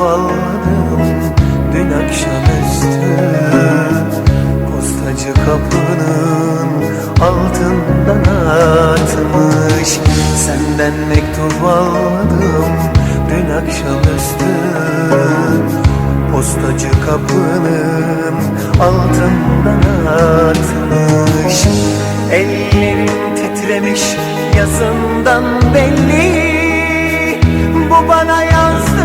aldım dün akşamüstü Postacı kapının altından atmış. Senden mektup aldım dün akşamüstü Postacı kapının altından atmış. Ellerim titremiş yazından belli. Bu bana yazdığın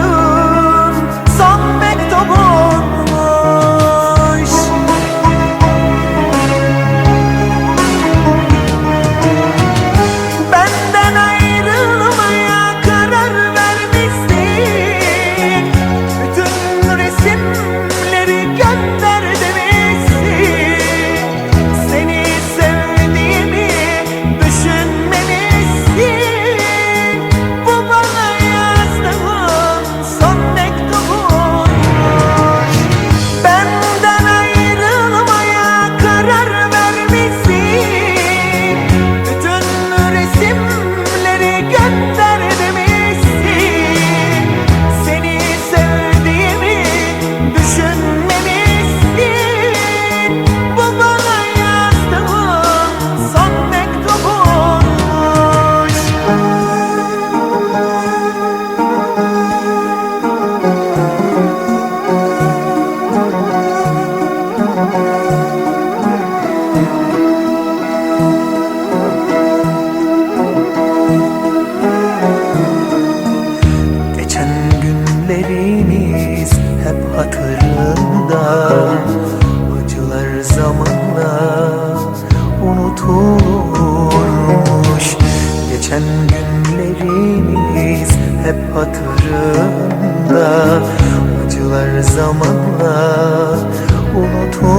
günlerimiz hep hatırında Acılar zamanla unutulmuş. Geçen günlerimiz hep hatırında Acılar zamanla unutulmuş.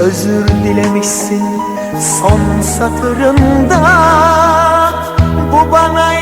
Özür dilemişsin son satırında. Bu bana